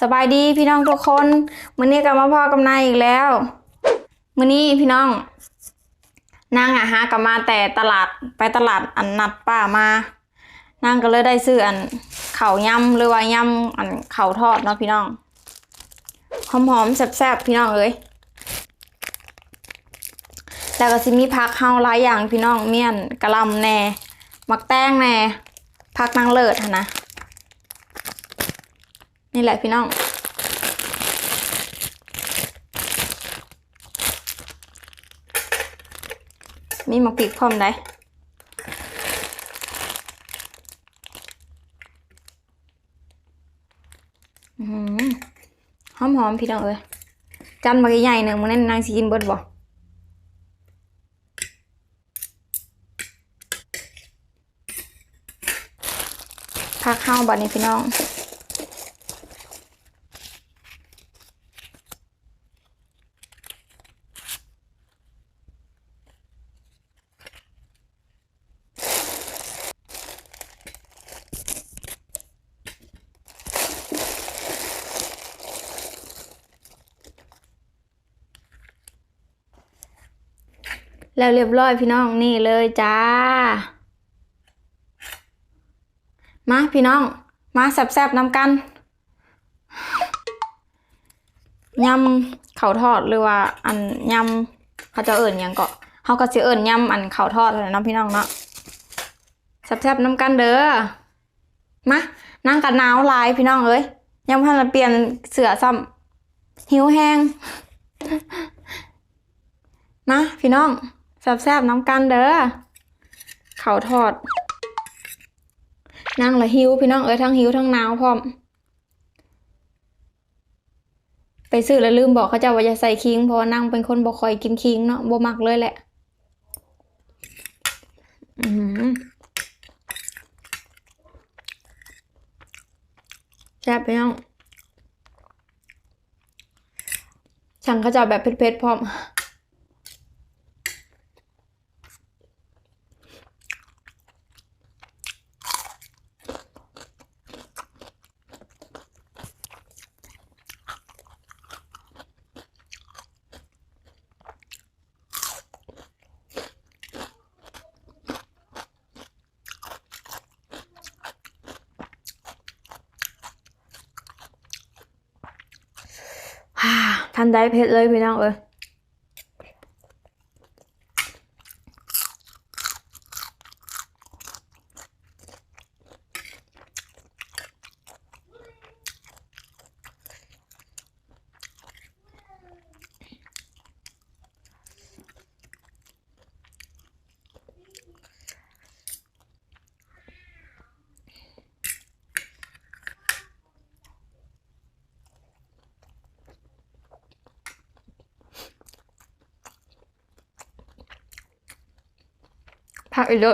สบายดีพี่น้องทุกคนมื้อนี้ก็มาพ่อกับนายอีกแล้วมื้อนี้พี่น้อง นางอะหากลับมาแต่ตลาดไปตลาดอันนัดป้ามานางก็เลยได้ซื้ออันเข้ายำหรือว่ายำอันเข้าทอดเนาะพี่น้องหอมๆแซ่บๆพี่น้องเอ้ยแล้วก็สิมีผักเฮาหลายอย่างพี่น้องเมี่ยนกะลำแหน่มักแต้งแหน่ผักนางเลิศนะ นี่แหละพี่น้องมีหมักปีกพร้อมได้อื้อหือหอมหอมๆพี่น้องเอ้ยจานมาใหญ่ๆหนึ่งมันนั่นนางสิกินเบิดบ่พักข้าวบัดนี้พี่น้อง แล้วเรียบร้อยพี่น้องนี่เลยจ้า มาพี่น้อง มาแซ่บๆน้ำกันยำข้าวทอดหรือว่าอันยำเขาจะเอิ่นยังก็เขาก็จะเอิ่นยำอันข้าวทอดเลยนะพี่น้องเนาะแซ่บๆน้ำกันเด้อมานั่งกันหนาวลายพี่น้องเอ้ยยังพันละเปลี่ยนเสือซ้ำหิวแห้งมาพี่น้อง แซ่บๆน้ำกันเด้อเขาทอด นั่งละหิวพี่น้องเอ้ยทั้งหิวทั้งหนาวพร้อม ไปซื้อแล้วลืมบอกเขาเจ้าว่าอย่าใส่คิงเพราะว่านั่งเป็นคนบ่คอยกินคิงเนาะบ่มักเลยแหละอือแซ่บพี่น้องสั่งเขาเจ้าแบบเผ็ดๆพร้อม ฮ่า ทันได้เพชรเลยพี่น้องเอ้ย ผักอีกเ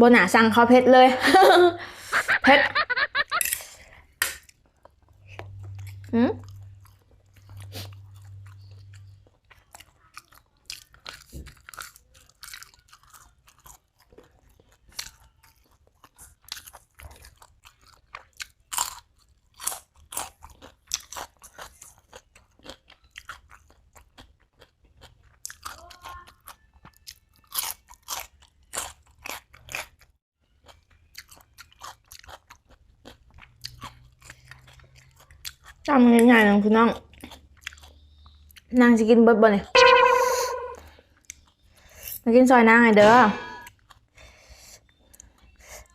บนหนาสั่งเขาเผ็ดเลยเผ็ดมจำง่ายๆนะพี่น้อง นางจะกินเบิร์ดบ่เนี่ยมากินซอยนางไงเด้อ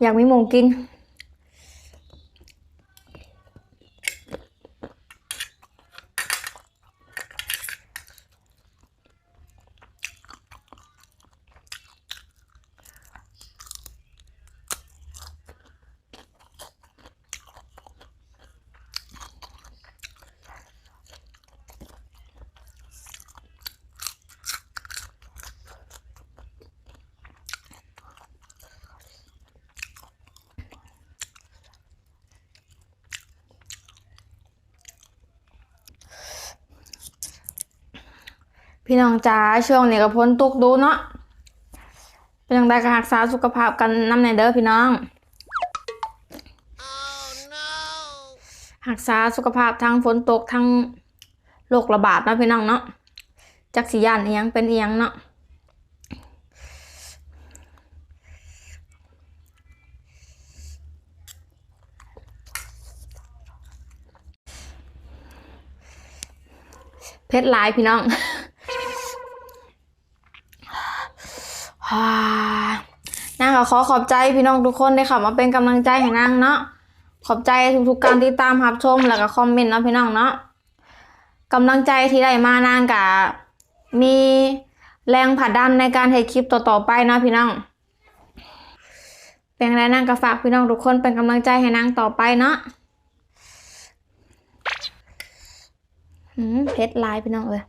อยากมีหมูกิน พี่น้องจ๋าช่วงนี้ก็พ้นตุกดูเนาะเป็นยังไงก็รักษาสุขภาพกันน้ำในเด้อพี่น้องรักษาสุขภาพทั้งฝนตกทั้งโรคระบาดนะพี่น้องเนาะจักสิยานเอียงเป็นเอียงเนาะเพชรลายพี่น้อง ฮ่า นางก็ขอขอบใจพี่น้องทุกคนได้ค่ะมาเป็นกำลังใจให้นางเนาะขอบใจทุกๆการติดตามรับชมแล้วก็คอมเมนต์เนาะพี่น้องเนาะกำลังใจที่ได้มานางกะมีแรงผลักดันในการให้คลิปต่อๆไปเนาะพี่น้อง เป็นไรนางก็ฝากพี่น้องทุกคนเป็นกำลังใจให้นางต่อไปเนาะเพชรลายพี่น้องเลย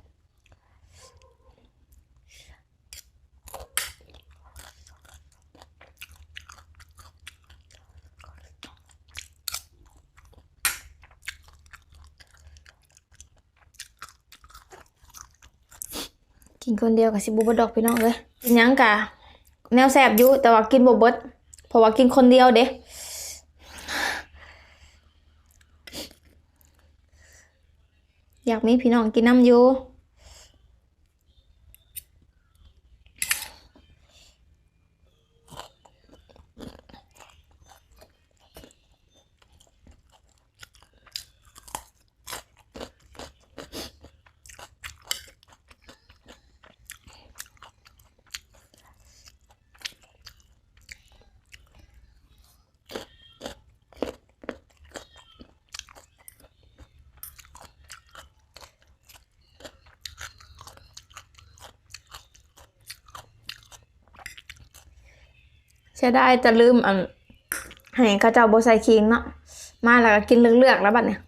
กินคนเดียวกับสิบูบดอกพี่น้องเลยกินยังกะแนวแสบอยู่แต่ว่ากินบเบิดเพราะว่ากินคนเดียวเด้อยากมีพี่น้องกินน้ำอยู่ เสียดายจะลืมอันให้ข้าเจ้าโบไซคิงเนาะมาแล้วก็กินเลือกๆแล้วบัดเนี่ย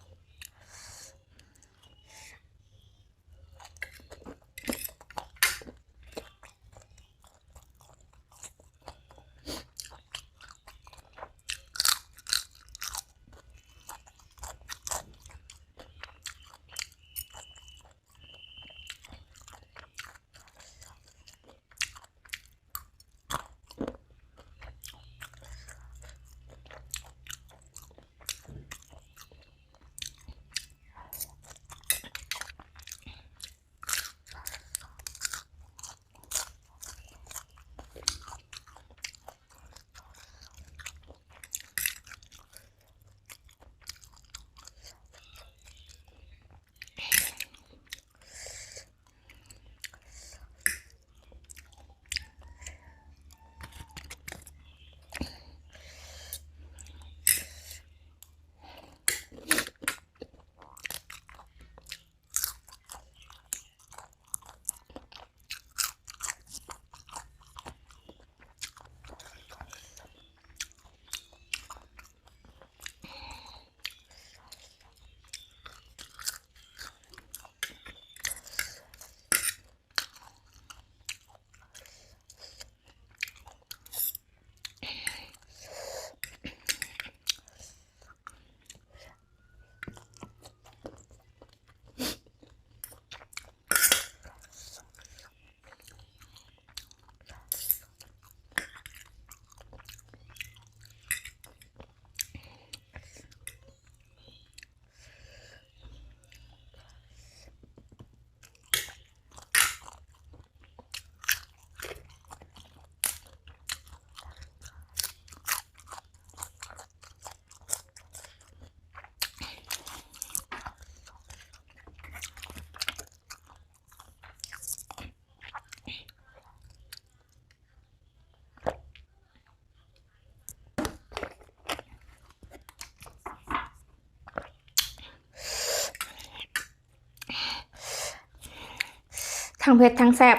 ทั้งเผ็ดทั้งแซ่บ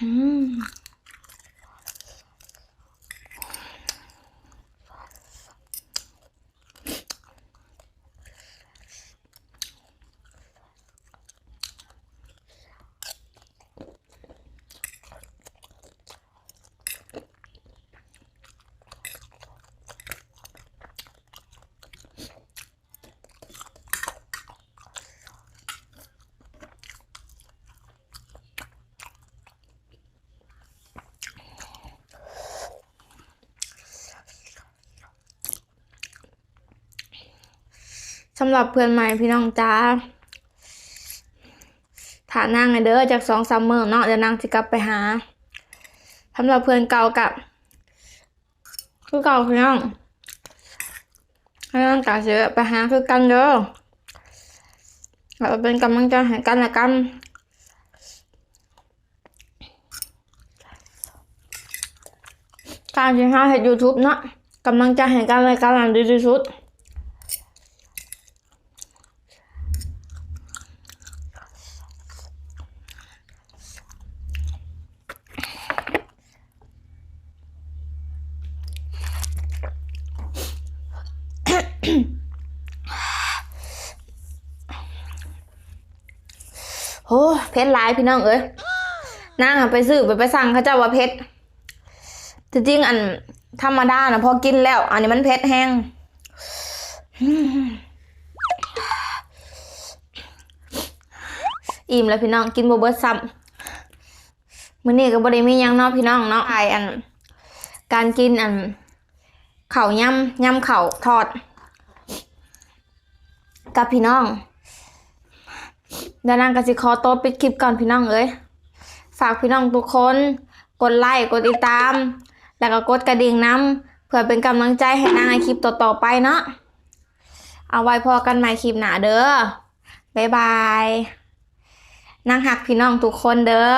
อืม สำหรับเพื่อนใหม่พี่น้องจ้าฐานางไงเด้อจากสองซัมเมอร์เนาะเดี๋ยวนางจะกลับไปหาสำหรับเพื่อนเก่ากับคือเก่าพี่น้องให้นางกาเสือไปหาคือกันเด้อเราเป็นกำลังใจให้กันละกันการที่ห้าเห็ดยูทูบเนาะกำลังใจให้กันละกันดีที่สุด โอ้ เพชรหลายพี่น้องเอ้ยนางไปซื้อไปไปสั่งเขาเจ้าว่าเพชรจริงๆอันธรรมดานะพอกินแล้ว อันนี้มันเพชรแห้งอิ่มแล้วพี่น้องกินโบเบิร์ซ้ำมื้อนี้ก็บ่ได้มียังเนาะพี่น้องเนาะไออัน การกินอันเข้าย่ำย่ำเข้าทอด กับพี่น้อง เดี๋ยวนางกสิขอโต๊ะปิดคลิปก่อนพี่น้องเอ้ยฝากพี่น้องทุกคน กดไลค์กดติดตาม แล้วก็กดกระดิ่งน้ำเพื่อเป็นกำลังใจให้นางในคลิปต่อๆไปเนาะเอาไว้พอกันใหม่คลิปหน้าเด้อบ๊ายบายนางหักพี่น้องทุกคนเด้อ